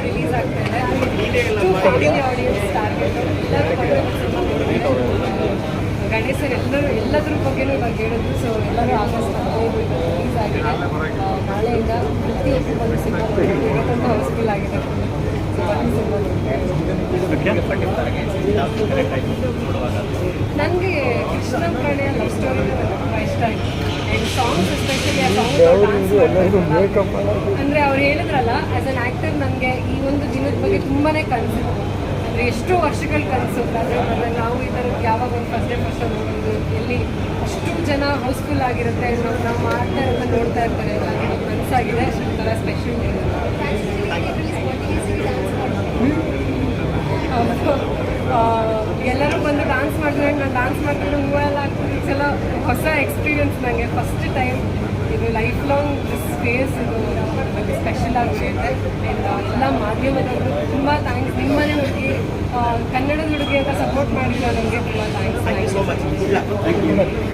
Release ಆಗ್ತಾ ಇದೆ target ಎಲ್ಲರೂ ಎಲ್ಲದ್ರ ಬಗ್ಗೆನೂ ಇವಾಗ ಹೇಳಿದ್ರು ಸೊ ಎಲ್ಲರೂ ಆಗಸ್ಟ್ ಹದಿನೈದು ರಿಲೀಸ್ ಆಗಿದೆ ನಾಳೆಯಿಂದ ಪ್ರತಿಯೊಬ್ಬರು ಹೌಸ್ಫುಲ್ ಆಗಿದೆ ನನಗೆ Krishna Pranaya love story and songs especially ಆ ಅಂದರೆ ಅವ್ರು ಹೇಳಿದ್ರಲ್ಲ ಆಸ್ ಅನ್ ಆ್ಯಕ್ಟರ್ ನನಗೆ ಈ ಒಂದು ದಿನದ ಬಗ್ಗೆ ತುಂಬಾನೇ ಕನಸು. ಅಂದರೆ ಎಷ್ಟೋ ವರ್ಷಗಳ ಕನಸು. ಅಂದರೆ ನಾವು ಈ ಥರದ್ದು ಯಾವಾಗ ಒಂದು ಫಸ್ಟ್ ಡೇ ಫಸ್ಟ್ ನೋಡೋದು ಎಲ್ಲಿ ಅಷ್ಟು ಜನ ಹೌಸ್ಫುಲ್ ಆಗಿರುತ್ತೆ ನಾವು ಮಾಡ್ತಾ ಇರೋದನ್ನ ನೋಡ್ತಾ ಇರ್ತಾರೆ. ನನಗೆ ಕನಸಾಗಿದೆ. ಒಂಥರ ಸ್ಪೆಷಲ್ ಎಲ್ಲರೂ ಮಾಡಿದ್ರೆ ನಾನು ಡಾನ್ಸ್ ಮಾಡ್ಕೊಂಡು ಹೂವೆಲ್ಲ ಇದೆಲ್ಲ ಹೊಸ ಎಕ್ಸ್ಪೀರಿಯನ್ಸ್ ನನಗೆ ಫಸ್ಟ್ ಟೈಮ್ ಇದು ಲೈಫ್ ಲಾಂಗ್ ದಿಸ್ ಫೇಸ್ ಇದು ನನಗೆ ಸ್ಪೆಷಲ್ ಆಗಿ ಉಳಿಯುತ್ತೆ ಆ್ಯಂಡ್ ಎಲ್ಲ ಮಾಧ್ಯಮದವರು ತುಂಬ ಥ್ಯಾಂಕ್ಸ್ ನಿಮ್ಮನೆ ಹುಡುಗಿ ಕನ್ನಡದ ಹುಡುಗಿ ಅಂತ ಸಪೋರ್ಟ್ ಮಾಡಿದ್ರು ನನಗೆ ತುಂಬ ಥ್ಯಾಂಕ್ಸ್ Thank you.